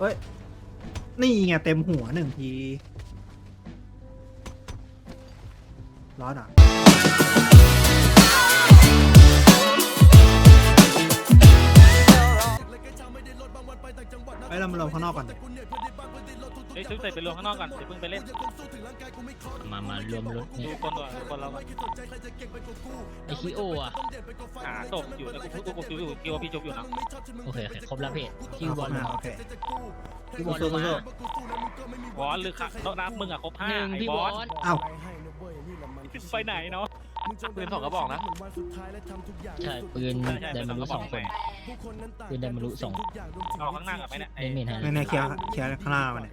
เอ้ย นี่ไงเต็มหัวหนึ่งที ร้อนอะไปเรามาลงข้างนอกก่อนดิเฮ้ยซื้อใส่ไปรวมข้างนอกก่อนเดี๋ยวเพิ่งไปเล่น มามารวมรถดูเนี่คนก่อนดูคนเราไอคิโออะหาศพอยู่แต่กูกูกูกูอยู่คิว่าพี่จบอยู่นะโอเคโอเคครบแล้วเพจคิวบอลอะโอเคคิวบอลลงมาบอสหรือค่ะต้องนับมึงอะครบห้าไอ้พี่บอสลเอ้าไปไหนเนาะปืนสองกระบอกนะใช่ปืนใช่ใช่ไดมารุสองคนปืนไดมารุสองเอาข้างหน้ากับไหมเนี่ยไอ้ไม่เนฮะในในเคลียร์เคลียร์ข้างหน้ามาเนี่ย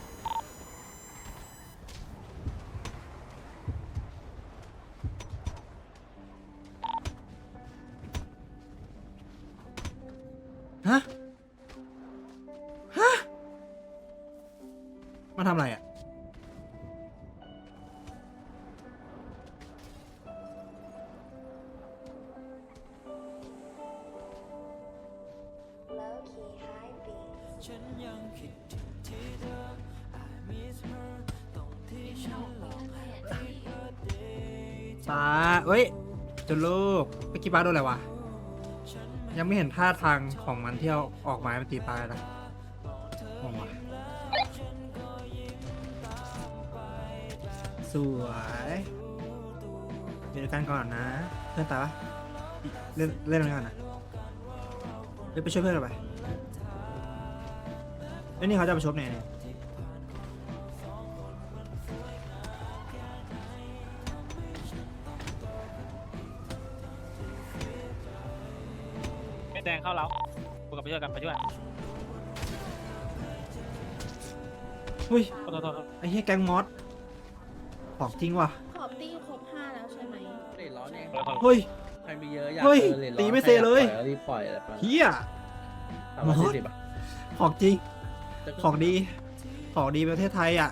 beat. ป้าเอ้ยจนลูกเมื่อกี้ป้าโดนอะไรวะ ยังไม่เห็นท่าทางของมันที่เอาออกไม้มันตีตายนะมองวะสวยเดี๋ยวกันก่อนนะเพื่อนตาปะเล่นเล่นอะไรกันนะเดี๋ยวไปช่วยเพื่อนกันไป อ้ยนี่เขาจะไปชบเนี่ยเนี่ยไม่แดงเข้าแล้วกูกับไปช่วยกันไปช่วยอุ้ยโทษโทษโทษไอ้เหี้ยแก๊งมอสของจริงว่ะขอบตีครบห้าแล้วใช่ไหมเล่นร้อนเองโทษโทษ เฮ้ย ใครมีเยอะอยากเฮ้ยออล่นร้อนตีไม่เซเลย ใครอากปล่อยก็รีบปล่อยอะไรประมาณเฮีย สามร้อยสี่สิบอะ ของจริงแต่ก็ ของดี ของดีประเทศไทยอะ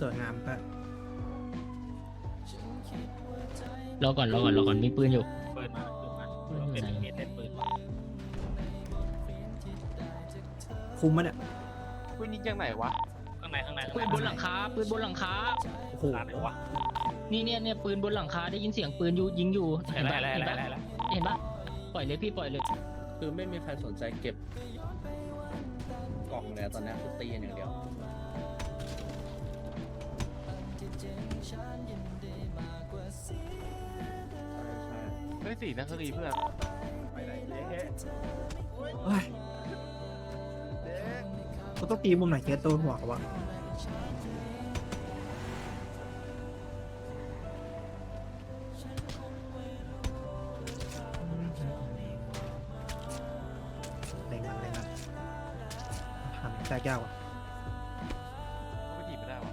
สวยงามปะรอก่อนรอก่อนรอก่อนมีปืนอยู่ปืนมาปืนมาเป็นเมตรเล่นปืนคุ้มมะเนี่ยปืนยิงจากไหนวะข้างในข้างในปืนบนหลังคาปืนบนหลังคาโอ้โห ร้านไหนวะ นี่เนี่ยเนี่ยปืนบนหลังคาได้ยินเสียงปืนอยู่ยิงอยู่อะเห็นไรปะอะไรเห็นอะไรปะอะไรเห็นปะปล่อยเลยพี่ปล่อยเลย คือไม่มีใครสนใจเก็บกล่องเลยอะตอนนี้คือตีกันอย่างเดียวใช่ใช่เฮ้ยสี่นักรีเพื่อนเฮ้ยเขาต้องตีมุมไหนเกียร์ตัวหัวเขาวะ ทำใจยากว่ะไม่ดีไม่ได้วะ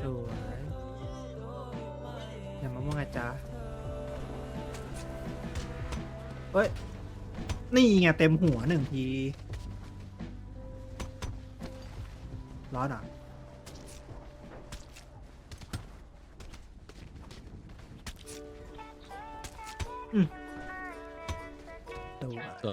สวยอย่ามาม่วงไงจ๊ะเฮ้ย นี่ไงเต็มหัวหนึ่งที ร้อนอะอืมสวยตัว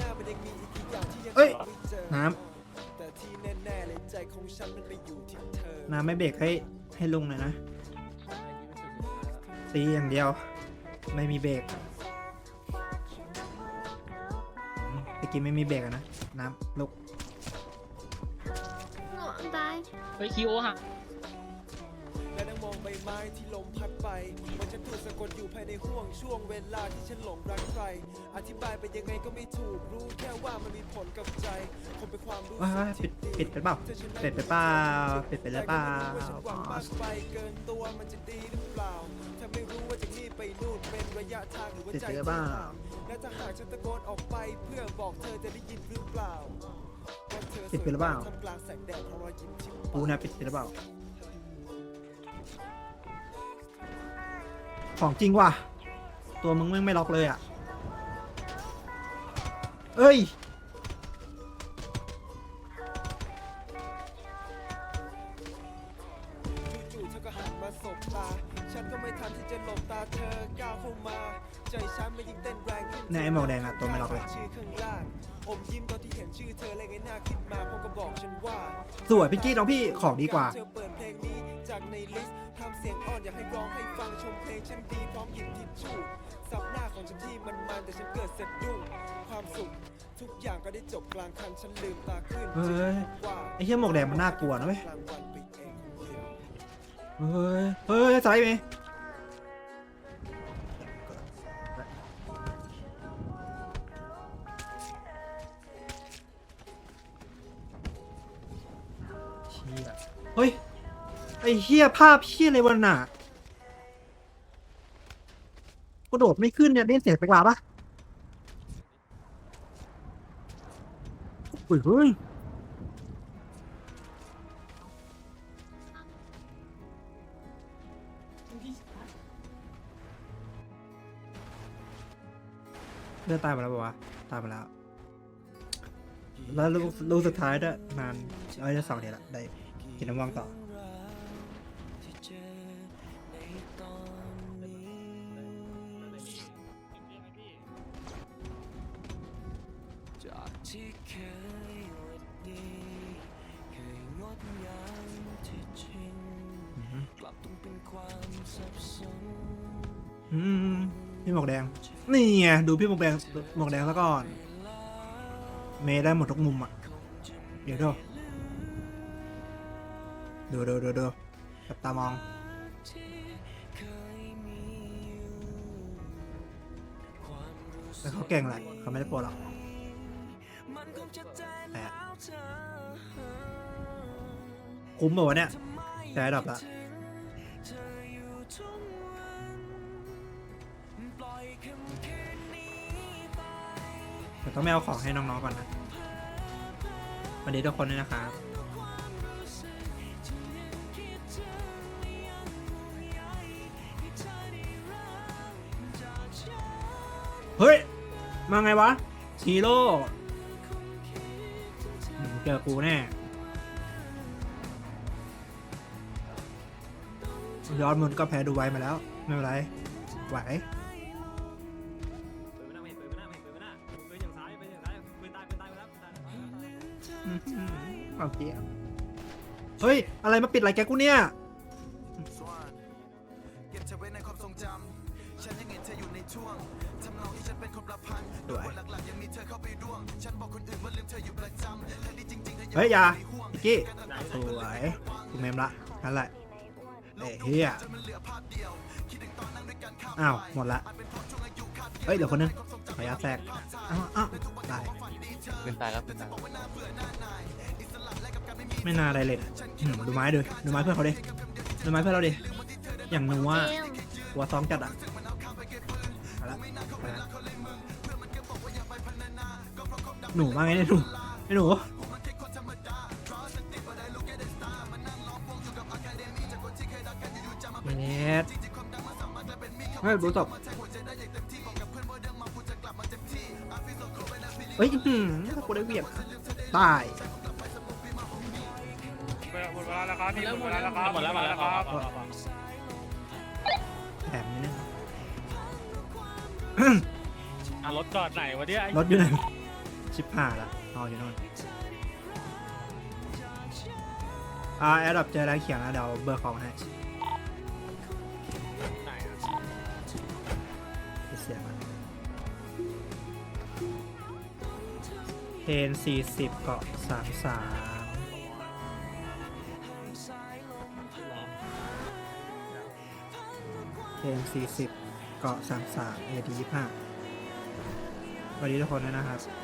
ย น้ำน้ำไม่เบรกให้ให้ลุงหน่อยนะตีอย่างเดียว ไม่มีเบรกอืมตะกี้ไม่มีเบรกอะนะ น้ำลุกหนูตายเฮ้ยคิโอหักและนั่งมองใบไม้ที่ลมพัดไปมันฉันถูกสะกดอยู่ภายในห่วงช่วงเวลาที่ฉันหลงรักใคร อธิบายไปยังไงก็ไม่ถูกรู้แค่ว่ามันมีผลกับใจคงเป็นความรู้ว้าสึยกปิดปิดไปเปล่าปิดไปเปล่าปิดไปแล้วเปล่าฉันหวังมากไปเกินตัวมันจะดีหรือเปล่าถ้าไม่รู้ว่าจากนี้ไปนู่นเป็นระยะทางหรือว่าปิดใจไปแล้วจะเปล่าขาดและถ้าหากฉันตะโกนออกไปเพื่อบอกเธอจะได้ยินหรือเปล่าว่าเธอสปิดวยไปแล้วเปล่าทำกลางแสงแดดของรอยยิ้มที่กูนะปิดไปแล้วเปล่า ของจริงว่ะ ตัวมึงแม่งไม่ล็อกเลยอะ เอ้ย จู่ๆเธอก็หันมาสบตา ฉันก็ไม่ทันที่จะหลบตาเธอก้าวเข้ามา ใจฉันมันยิ่งเต้นแรงขึ้นเนี่ยไอ้หมวกแดงอะตัวไม่ล็อกเลย ชื่อข้างล่าง อมยิ้มตอนที่เห็นชื่อเธอและไงหน้าขึ้นมาพร้อมกับบอกฉันว่า สวยพี่กี้น้องพี่ของดีกว่า เธอเปิดเพลงนี้จากในลิสต์ทำเสียงอ่อนอยากให้ร้องให้ฟังชมเพลงฉันดีพร้อมหยิบทิชชู่สับหน้าของฉันที่มันมันแต่ฉันเกิดสะดุ้งความสุขทุกอย่างก็ได้จบกลางคันฉันลืมตาขึ้นเฮ้ย ว่าไอ้เหี้ยหมวกแดงมันน่ากลัวนะเว้ยกลางวันไปเองคนเดียวเฮ้ยเฮ้ยสไลด์ไหม อ้เฮียภาพเฮียอะไรวะน่ะกระโดดไม่ขึ้นเนี่ยได้ยินเสียงแปลกๆปะอุ้ยเฮ้ยเลือดตายไปแล้วปะวะตายไปแล้ว แล้วลูกลูกสุดท้ายด้วยนานเอ้ยจะสองเดือนละได้กินน้ำว่างต่อ อืมพี่หมวกแดง นี่ไงดูพี่หมวกแดงหมวกแดงซะก่อน เมย์ได้หมดทุกมุมอะ เดี๋ยวดูดูดูดูดูจับตามอง แต่เขาเก่งแหละเขาไม่ได้โปรหรอกแต่คุ้มป่าวะเนี่ยแต่ดับละ แต่ต้องไม่เอาของให้น้องๆก่อนนะวัสดีทุกคนด้วยนะครับเฮ้ย มาไงวะฮีโร่เจอกูแน่ยอดมันก็แพ้ดูไว้มาแล้ว ไม่เป็นไร ไหว อื้อหือความเกียเฮ้ย อะไรมาปิดอะไรแกกูเนี่ย เก็บเธอไว้ในความทรงจำฉันยังเห็นเธออยู่ในช่วงทำนองที่ฉันเป็นคนประพันธ์ด้วยบทหลักๆยังมีเธอเข้าไปร่วงฉันบอกคนอื่นว่าลืมเธออยู่ประจำทั้งที่จริงๆเธอยังเฮ้ย อย่าไม่ห่วงพิกกี้สวยกูเมมละนั่นแหละเอ้ยเฮียอ้าว หมดละเฮ้ยเดี๋ยวคนนึงขออนุญาตแทรกอ้าวอ้าวได้เป็นตายครับเป็นตายไม่น่าอะไรเลยอืมดูไม้ดูดูไม้เพื่อนเขาดิดูไม้เพื่อนเราดิอย่างหนูว่าเกลหัวซ้อมจัดอะเอาละเอาละหนูมาไงเนี่ยหนูไอ้หนูเน็ต เฮ้ยรู้จบเฮ้ยอื้อหืมถ้ากูได้เหวียบตายหมดเวลาแล้วครับพี่หมดเวลาแล้วครับหมดแล้วหมดแล้วครับแถมนิดนึงอะรถจอดไหนวะเนี่ยไอ้รถอยู่ไหนชิบหายละเอาอยู่โน่นอ่าแอดดับเจอแล้วเขียนแล้วเดี๋ยวเบอร์ของให้ไห เสียงมันเพนสี่สิบเกาะสามสามเทนสี่สิบเกาะสามสามเอดียี่ห้าสวัสดีทุกคนด้วยนะครับ